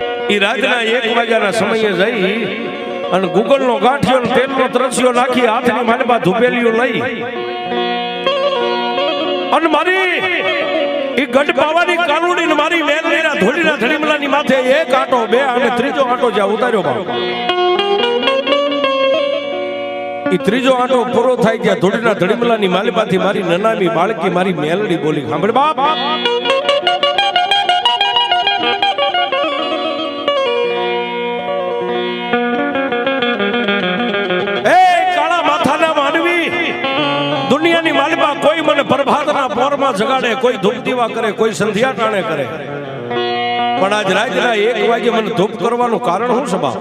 ઈ રાતના એક વાગ્યાના સમયે જઈ અને ગુગલનો ગાંઠિયો ને તેલનો ત્રસ્યો નાખી હાથની માલમાં ધૂપેલીઓ લઈ. અને મારી ઈ ગઢ પાવાની કાનુડી ને મારી મેલડીના ધોળીના ધડીમલાની માથે એક આટો બે અને ત્રીજો આટો જ્યાં ઉતાર્યો બાપ. એ ત્રીજો આટો પૂરો થાય ત્યાં ધોળીના ધડીમલાની માલિબાથી મારી નનામી બાળકી મારી મેલડી બોલી સાંભળ બાપ. પ્રભાતના પોરમાં જગાડે, કોઈ ધૂપ દીવા કરે, કોઈ સંધ્યા ટાણે કરે. પણ આજ રાતના એક વાગે મને ધૂપ કરવાનું કારણ શું સભા?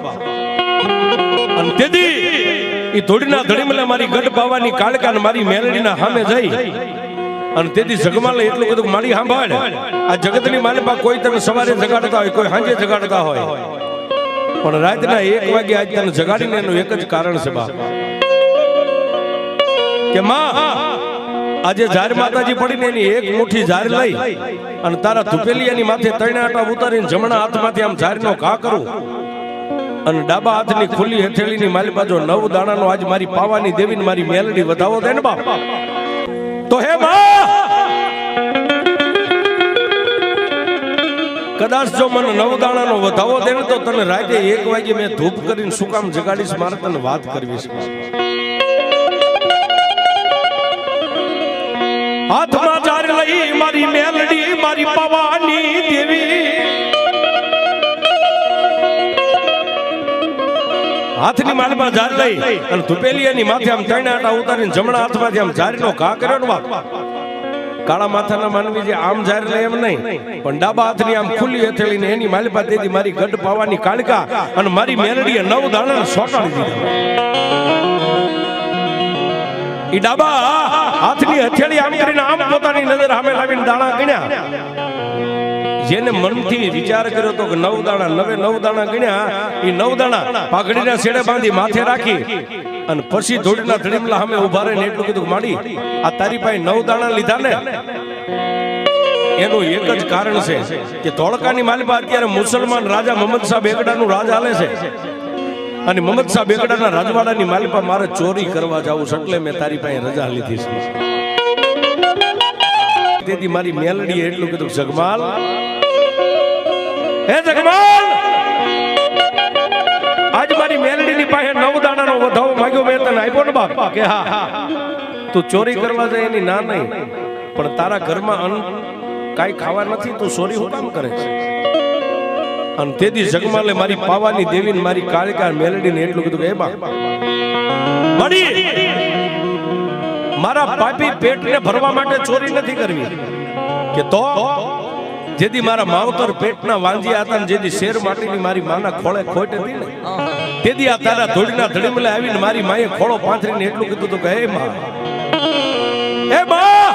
અને તેથી એ ધોડીના ધડીમલે મારી ગઢ પાવાની કાળકા મારી મેલડીના સામે જઈ. અને તેથી જગમાલ એટલું બધું મારી સાંભળ. આ જગતની માલિકા કોઈ તમે સવારે જગાડતા હોય, કોઈ સાંજે જગાડતા હોય. પણ રાતના એક વાગે આજ તને જગાડીને એનું એક જ કારણ છે બા કે માં આજે ઝાર માતાજી પડીને એની એક મુઠ્ઠી ઝાર લઈ અને તારા ધુપેલિયાની માથે તણાટા ઉતારીને જમણા હાથમાંથી આમ ઝારનો ઘા કરું. અને ડાબા હાથની ખુલ્લી હથેળીની મારી બાજુ નવ દાણાનો આજ મારી પાવાની દેવીને મારી મેલડી વધાવો દે ને બાપ. તો હે મા! કદાચ જો મને નવ દાણાનો વધાવો દે ને તો તને રાતે એક વાગે મેં ધૂપ કરીને શું કામ જગાડીશ? મારે તને વાત કરવી છે. હાથમાં જાર લઈ મારી મેલડી, મારી પવાની દેવી. હાથની માલમાં જાર લઈ અને ધુપેલિયાની માથે આમ ત્રણ આટા ઉતારીને જમણા હાથમાંથી આમ જારીનો ઘા કર્યો ને કાળા માથાના માનવી જે આમ જાર લે એમ નહીં, પણ ડાબા હાથની આમ ખુલ્લી હથેળીને એની માલિપા દીધી મારી ગઢ પાવાની કાળકા અને મારી મેલડીએ નવ દાણા સોટાડી દીધા. ડાબા હાથની હથેળી આમ કરીને આમ પોતાની નજર સામે લાવીને દાણા ગણ્યા. જેને મનથી વિચાર કર્યો તો કે નવ દાણા, નવે નવ દાણા ગણ્યા, એ નવ દાણા પાઘડીના છેડે બાંધી માથે રાખી અને પછી ધોડીના ધડીમલા સામે ઊભા રહીને એટલું કીધું માડી, આ તારી પાસે નવ દાણા લીધા ને? એનું એક જ કારણ છે કે ધોળકાની માલિપા અત્યારે મુસલમાન રાજા મોહમ્મદ શાહ બેગડાનું રાજ હાલે છે. અને મમત શાહ બેગડાના રાજવાડાની માલિપા મારે ચોરી કરવા જવું છે એટલે મેં તારી પાસે રજા લીધી છે. તેથી મારી મેલડી એટલું કીધું, જગમાલ. હે જગમાલ! આજ મારી મેલડીની પાસે નવ દાણાનો વધાવો માંગ્યો, મેં તને આપ્યો ને બાપ? કે હા. તું ચોરી કરવા જાય એની ના નહીં, પણ તારા ઘરમાં અન્ન કાંઈ ખાવા નથી, તું ચોરી હું કામ કરે છે? અને તેથી જગમાલે મારી પાવાની દેવીને મારી કાળિકા મેલડીને એટલું કીધું કે બાપ મારા પાપી પેટને ભરવા માટે ચોરી નથી કરવી. કે તો જેથી મારા માવતર પેટના વાંજી હતા ને જેથી શેર માટીની મારી માના ખોળે ખોટ હતી ને તેથી આ તારા ધોળીના ધડીમલે આવીને મારી માએ ખોળો પાંથરીને એટલું કીધું હતું કે હે માં હે માં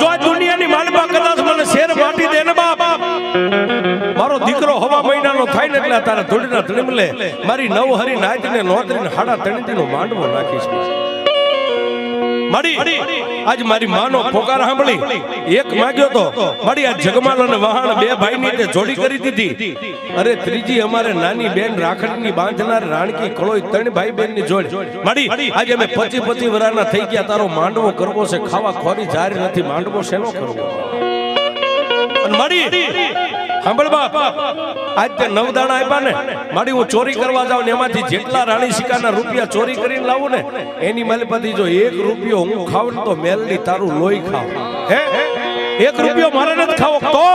જો આ દુનિયાની માલમાં કદાચ મને શેર માટી દે ને બાપ મારો દીકરો હવા મહિનાનો થાય ને એટલે તારા ધોળીના ધણીમલે મારી નવ હરી નાચને નોતરીને હાડા તણીતીનો માંડવો નાખીશ મળી આજ મારી માનો પોકાર સાંભળી. એક માંગ્યો તો આ જગમાલ અને વહાણ બે ભાઈની તે જોડી કરી દીધી. અરે ત્રીજી અમારે નાની બેન રાખડીની બાંધનાર રાણકી કળોઈ ત્રણ ભાઈ બેનની જોડ. આજે અમે પચી પચી વરાના થઈ ગયા. તારો માંડવો કરવો છે ખાવા ખોરી જારી નથી. માંડવો શેનો કરવો? અને સાંભળ બાપ. આજ તે નવ આપ્યા ને, મારી હું ચોરી કરવા જાઉં ને એમાંથી જેટલા રાણી શિકાના રૂપિયા ચોરી કરીને લાવું ને, એની માલિપાથી જો એક રૂપિયો હું ખાવ ને તો મેલડી તારું લોહી ખાવ. હે? એક રૂપિયો મારે નથી ખાવો, તો?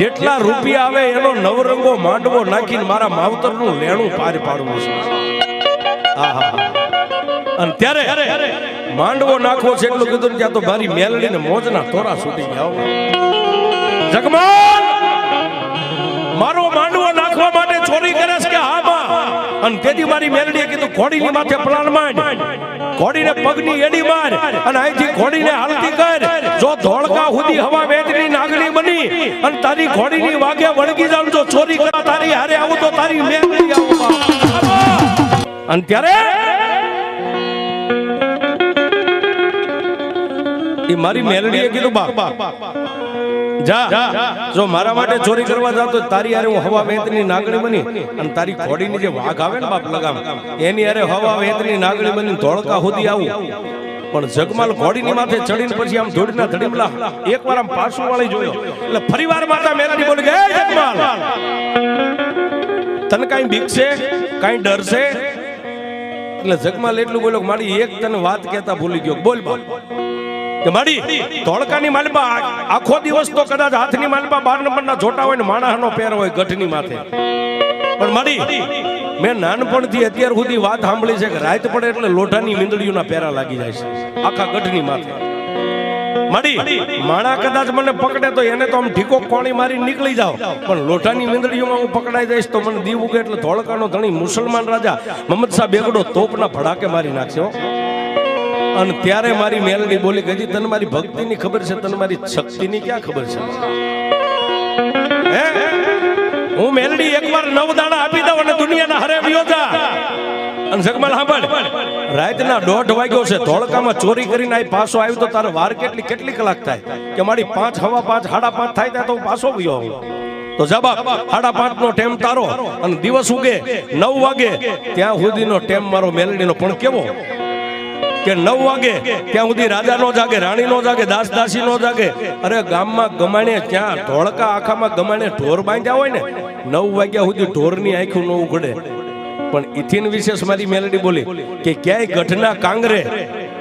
જેટલા રૂપિયા આવે એનો નવરંગો માંડવો નાખીને મારા માવતરનું લેણું પાર પાડવું છે. અને ત્યારે માંડવો નાખવો છે એટલું કીધું ને ત્યાં તો મારી મેલડીને મોજના તોરા છૂટી ગયા હો. મારો માટે ચોરી કરે છે કે હા માં અને તેથી મારી મેલડીએ કીધું, ઘોડીની માથે પ્લાન માંડ. ઘોડીને પગની એડી માર અને અહીંથી ઘોડીને હાલતી કર. જો ધોળકા સુધી હવા વેદની નાગણી બની અને તારી ઘોડીની વાગે વળગી જાવ, જો ચોરી કરા તારી હારે આવું, તો તારી મેલડી આવું અને ત્યારે એ મારી મેલડીએ કીધું બા જા. જો. મારા માટે ચોરી કરવા જાતો તારી હારે હું હવા વેતની નાગણી બની અને તારી ઘોડીની જે વાઘ આવે ને બાપ લગામ, એની હારે હવા વેતની નાગણી બની ધોળકા સુધી આવું. પણ જગમાલ ઘોડીની માથે ચડીને પછી આમ ધોડીના ધડીમલા એકવાર આમ પાછું વાળી જોયો. એટલે ફરીવાર માતા મેરાની બોલી ગયા જગમાલ, તને કાંઈ બીક છે? કાંઈ ડર છે? એટલે જગમાલ એટલું બોલ્યો કે મારી એક તને વાત કહેતા ભૂલી ગયો. બોલ બોલ કે ધોળકાની માલપા આખો દિવસ તો કદાચ હાથની માલપા બાર નંબરના જોટા હોય ને માણસનો પેર હોય ગઢની માથે. પણ માડી, મેં નાનપણથી અત્યાર સુધી વાત સાંભળી છે કે રાત પડે એટલે લોઢાની મીંદડીઓના પેરા લાગી જાય છે, આખા ગઢની માથે. માડી, માણા કદાચ મને પકડે તો એને તો આમ ઢીકો કોણી મારી નીકળી જાવ પણ લોઢાની મીંદડીઓમાં હું પકડાઈ જઈશ તો મને દીવ ઉગે એટલે ધોળકાનો ધણી મુસલમાન રાજા મહમ્મદ શાહ બેગડો તોપના ભડાકે મારી નાખશે હો. અને ત્યારે મારી મેલડી બોલી કહી તને મારી ભક્તિની ખબર છે, તને મારી શક્તિની ક્યાં ખબર છે? હે? મેલડી એકવાર નવ દાણા આપી દઉં અને દુનિયાના હરે વિયો જા અને જગમાલ, સાંભળ. રાતના દોઢ વાગ્યો છે, ધોળકામાં ચોરી કરીને આ પાછો આવ્યો તો તારે વાર કેટલી કેટલી કલાક થાય? કે મારી પાંચ હવા પાંચ સાડા પાંચ થાય ત્યાં તો હું પાછો ગયો તો જવાબ સાડા પાંચ નો ટેમ તારો અને દિવસ ઉગે, નવ વાગે, ત્યાં સુધીનો ટેમ મારો મેલડીનો. પણ કેવો? કે નવ વાગે ત્યાં સુધી રાજા નો જાગે, રાણી નો જાગે, દાસ દાસી નો જાગે. અરે ગામમાં ગમાણે ક્યાં ધોળકા આખામાં ગમાણે ઢોર બાંધ્યા હોય ને, નવ વાગ્યા સુધી ઢોરની આંખું ન ઉઘડે. પણ ઇથિન વિશેષ મારી મેલડી બોલી કે ક્યાંય ગઢના કાંગરે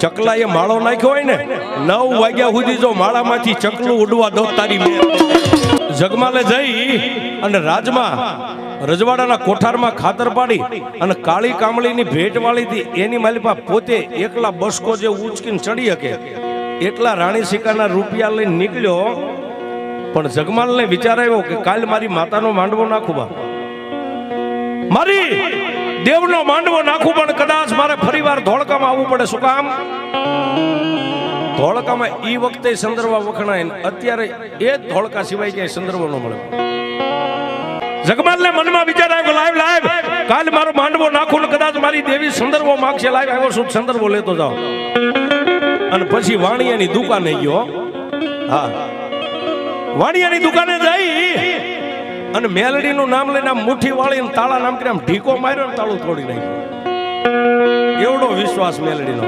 ચકલાએ માળો નાખ્યો હોય ને, નવ વાગ્યા સુધી જો માળામાંથી ચકલું ઉડવા દો તારી મેલ. જગમાલે જઈ અને રાજમાં રજવાડાના કોઠારમાં ખાતર પાડી અને કાળી કામળીની ભેટ વાળી હતી એની માલિપા પોતે એકલા બસકો જે ઉચકીને ચડી શકે. એટલા રાણી સિકાના રૂપિયા લઈને નીકળ્યો, પણ જગમાલને વિચાર આવ્યો કે કાલ મારી માતાનો માંડવો નાખું બા. મારી દેવનો માંડવો નાખું, પણ કદાચ મારે ફરીવાર ધોળકામાં આવવું પડે, શું કામ? ધોળકામાં એ વખતે સંદર્ભ વખણાય અત્યારે એ જ ધોળકા સિવાય ક્યાંય સંદર્ભ ન મળે. જગમાલને મનમાં વિચાર આવ્યો, લાઈવ લાઈવ, કાલ મારો માંડવો નાખું ને કદાચ મારી દેવી સંદર્ભો માગશે. લાઈવ, આવ્યો છું, સંદર્ભો લેતો જાઓ. અને પછી વાણિયાની દુકાને ગયો. હા. વાણિયાની દુકાને જઈ અને મેલડીનું નામ લઈને આમ મુઠ્ઠી વાળીને તાળા નામ કરીને આમ ઢીકો માર્યો ને તાળું તોડી નાખ્યું. એવડો વિશ્વાસ મેલડીનો.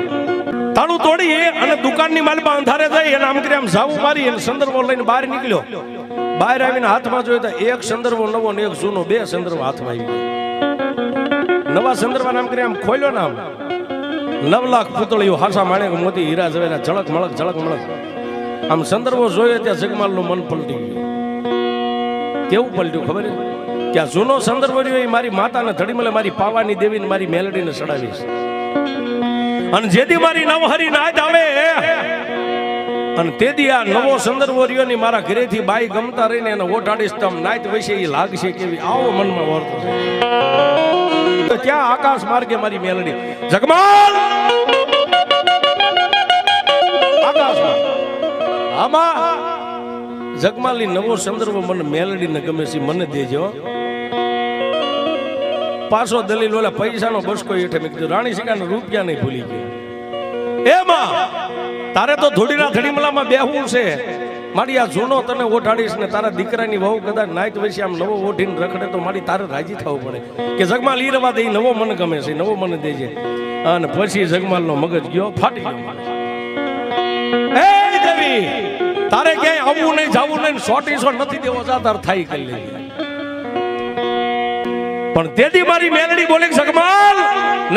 તાળું તોડી અને દુકાનની માલમાં અંધારે જઈ અને આમ કરી આમ ઝાવું મારી અને સંદર્ભો લઈને બહાર નીકળ્યો. બહાર આવીને હાથમાં જોયો તો એક સંદર્ભો નવો ને એક જૂનો, બે સંદર્ભ હાથમાં આવી નવા સંદર્ભ નામ કરી આમ ખોલ્યો નામ. નવ લાખ પૂતળીઓ હાસા માણેક મોતી હીરા ઝવેરા, ઝળક મળક ઝળક મળક. આમ સંદર્ભો જોયો ત્યાં જગમાલનું મન પલટી ગયું. કેવું પલટ્યું ખબર કે જૂનો સંદર્ભ રહ્યો એ મારી માતાને ધડી મળે મારી પાવાની દેવીને મારી મેલડીને સડાવીશ. અને જેથી મારી નવહરી નાદ આવે અને તે દી આ નવો સંદર્ભ રહ્યો ની મારા ઘરેથી બાઈ ગમતા રહીને એને ઓટાડીશ તમ નાત વૈશે એ લાગશે કેવી. આવો મનમાં વર્તો ત્યાં આકાશ માર્ગે મારી મેલડી. જગમાલ! આકાશમાં આમાં જગમાલી નવો સંદર્ભ મને મેલડીને ગમે છે મને દેજો. પાછો દલીલ ઓલા પૈસાનો બસકો હેઠે મેં કીધું, રાણી સિકાને રૂપિયા નહીં ભૂલી ગયો. એમાં તારે તો ધૂળીના ધડીમલામાં બેહવું છે. મારી આ જૂનો તને ઓઢાડીશ ને તારા દીકરાની વહુ કદાચ નાઈટ વૈસે આમ નવો ઓઢીને રખડે તો મારી તારે રાજી થવું પડે. કે જગમાલ ઈ રવા દે નવો મને ગમે છે નવો મને દેજે. અને પછી જગમાલનો મગજ ગયો, ફાટી ગયો એ દેવી, તારે ક્યાંય આવવું નહીં, જવું નહીં, સોટી સો નથી દેવો, જાતાર થાય કરી લેજે પણ તેથી મારી મેલડી બોલી સગમાલ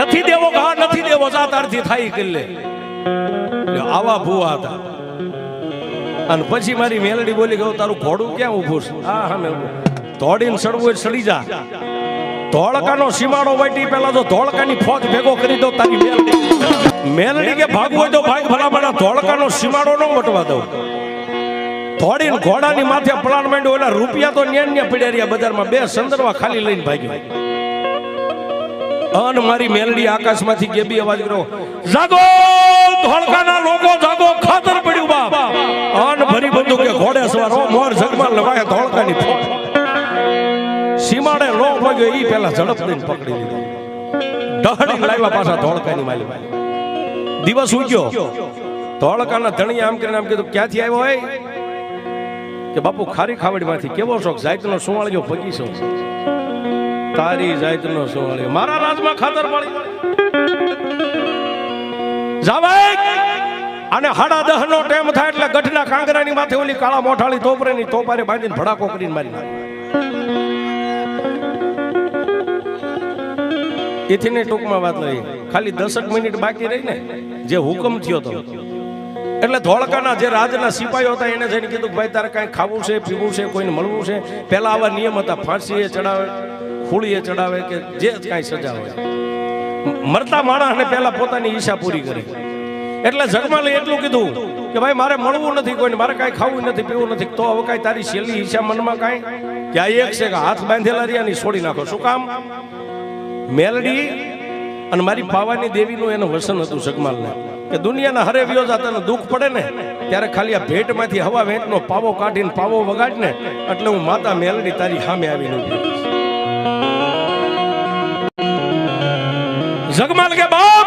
નથી દેવો ઘા નથી દેવો જા થી થાય કરી લે. આવા ભૂવા હતા. અને પછી મારી મેલડી બોલી ગયો તારું ઘોડું ક્યાં ઊભું છે? હા હા મેં તોડીને સડવું સડી જા. ધોળકાનો સીમાડો વાટી પેલા તો ધોળકાની ફોજ ભેગો કરી દો તારી મેલડી. મેલડી કે ભાગવું હોય તો ભાગ ભલા ભલા ધોળકાનો સીમાડો ન વટવા દઉં. થોડીને ઘોડાની માથે પ્લાન માંડ્યો ઓલા રૂપિયા તો ન્યાન ન્યા પીડ્યા રહ્યા બજારમાં. બે સંદર્ભા ખાલી લઈને ભાગ્યો. અન મારી મેલડી આકાશમાંથી ગેબી અવાજ કરો જાગો, ધોળકાના લોકો, જાગો, ખાતર પડ્યું બાપ. અન ભરી બંદૂકે ઘોડે સવાર મોર જગમાં લવાય ધોળકાની સીમાડે લો પગ્યો ઈ પેલા ઝડપ લઈને પકડી લીધો. દહડી લાવ્યા પાછા ધોળકાની માલી દિવસ ઉગ્યો. ધોળકાના ધણી આમ કરીને આમ કીધું, ક્યાંથી આવ્યો હોય કે, બાપુ, ખારી ખાવડીમાંથી કેવો શોખ, જાતનો સુવાળ્યો ભગી છો. તારી જાતનો સુવાળિયો મારા રાજમાં ખાતર મળી અને હાડા દહ નો ટેમ થાય એટલે ગઢના કાંગરાની માથે ઓલી કાળા મોઠાળી તોપરેની તોપારે બાંધીને ભડાકો કરીને મારી નાખે. એથી ને ટૂંકમાં વાત લઈ. ખાલી દસક મિનિટ બાકી રહી ને, જે હુકમ થયો હતો એટલે ધોળકાના જે રાજના સિપાહીઓ હતા એને જઈને કીધું ભાઈ તારે કાંઈ ખાવું છે, પીવું છે, કોઈને મળવું છે? પહેલા આવા નિયમ હતા, ફાંસીએ ચડાવે. ખુળીએ ચડાવે કે જે કાંઈ સજા હોય. મરતા માણસને પહેલા પોતાની ઈચ્છા પૂરી કરી. એટલે જગમાલે એટલું કીધું કે ભાઈ, મારે મળવું નથી કોઈને, મારે કાંઈ ખાવું નથી, પીવું નથી. તો હવે કાંઈ તારી છેલ્લી ઈચ્છા મનમાં કાંઈ? કે આ એક છે કે હાથ બાંધેલા રહ્યા ની છોડી નાખો. શું કામ? મેલડી અને મારી પાવાની દેવીનું એનું વસન હતું જગમાલને. કે દુનિયાના હરે વ્યોજા તને દુઃખ પડે ને, ત્યારે ખાલી આ ભેટમાંથી હવા વેંટનો પાવો કાઢીને પાવો વગાડને, એટલે હું માતા મેલડી તારી સામે આવીને ઊભી જગમાલ કે બાપ,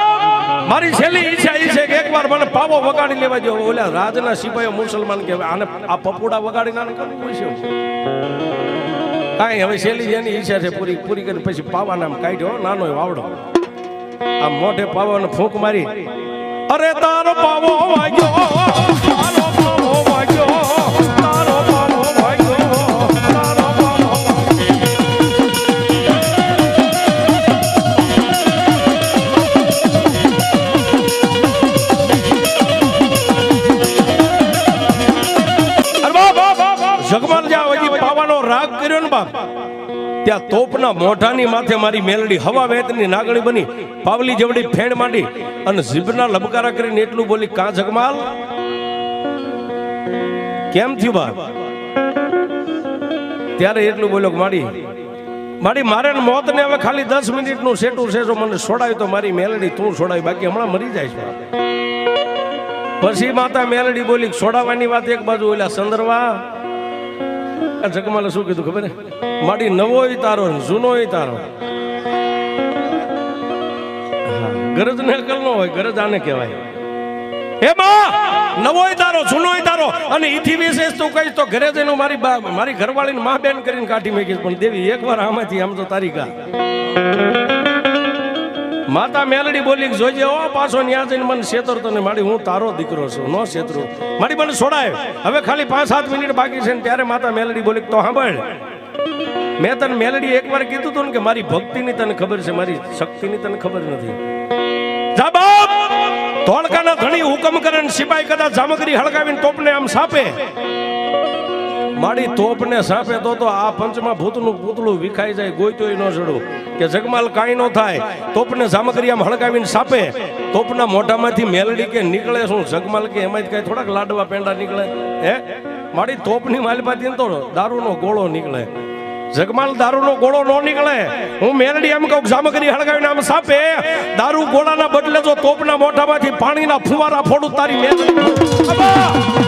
મારી છેલ્લી ઈચ્છા એ છે કે એકવાર મને પાવો વગાડી લેવા દો ઓલા રાજના સિપાહીઓ મુસલમાન કે આને આ પપુડા વગાડીને આને કરવું પડશે કાંઈ હવે છેલ્લી જેની ઈચ્છા છે પૂરી પૂરી કરી પછી પાવા નામ કાઢ્યો નાનો વાવડો આ મોઢે પાવાનો ફૂંક મારી. અરે તારો પાવો વાગ્યો. ત્યાં તોપના મોઢાની માથે મારી મેલડી હવા વેતની નાગણી બની, પાવલી જેવડી ફેણ માંડી અને જીભના લબકારા કરીને એટલું બોલી, કા જગમાલ? કેમ થયું બાપ? ત્યારે એટલું બોલ્યો કે, માડી મારી મારે મોત ને હવે ખાલી દસ મિનિટનું સેટું છે, જો મને છોડાય તો મારી મેલડી તું છોડાવી બાકી હમણાં મરી જાય છે પછી માતા મેલડી બોલી છોડાવવાની વાત એક બાજુ ઓલા સંદર્ભા આ જગમાલે શું કીધું ખબર? માડી નવોય તારો જૂનોય તારો. ગરજ ને અકલ નો હોય, ગરજ આને કહેવાય. હે બા, નવોય તારો, જૂનોય તારો. અને ઈથી વિશેષ તું કહીશ તો ઘરે જઈને મારી મારી ઘરવાળીને મા બેન કરીને કાઢી મેકીશ. પણ દેવી, એકવાર આમાંથી આમ તો તારી ગા. માતા મેલડી બોલી, જોજે ઓ પાછો ન્યા જઈને મને છેતરતો તને માડી, હું તારો દીકરો છું, નો છેતરું માડી મને છોડાય. હવે ખાલી પાંચ સાત મિનિટ બાકી છે ને ત્યારે માતા મેલડી બોલી, તો સાંભળ, મેં તને મેલડી એકવાર કીધું હતું ને કે મારી ભક્તિની તને ખબર છે, મારી શક્તિની તને ખબર નથી. જા બાપ! ધોળકાના ધણી હુકમ કરે ને સિપાઈ કદાચ જામગરી હળગાવીને તોપને આમ સાપે. માડી તોપને સાપે તો તો આ પંચમાં ભૂતનું પૂતળું વિખાઈ જાય, ગોઈતોય ન ચડું કે જગમાલ કાંઈ ન થાય, તોપને આમ હળગાવીને સાપે. તોપના મોઢામાંથી મેલડી કે નીકળે શું? જગમાલ કે એમાં કઈ થોડાક લાડવા પેંડા નીકળે? હે? મારી તોપની માલપાથી તો દારૂનો ગોળો નીકળે. જગમાલ દારૂનો ગોળો ન નીકળે. હું મેલડી એમ કહું સામગ્રી હળગાવીને આમ સાપે. દારૂ ગોળાના બદલે જો તોપના મોઢામાંથી પાણીના ફુવારા ફોડું, તારી મેલડી.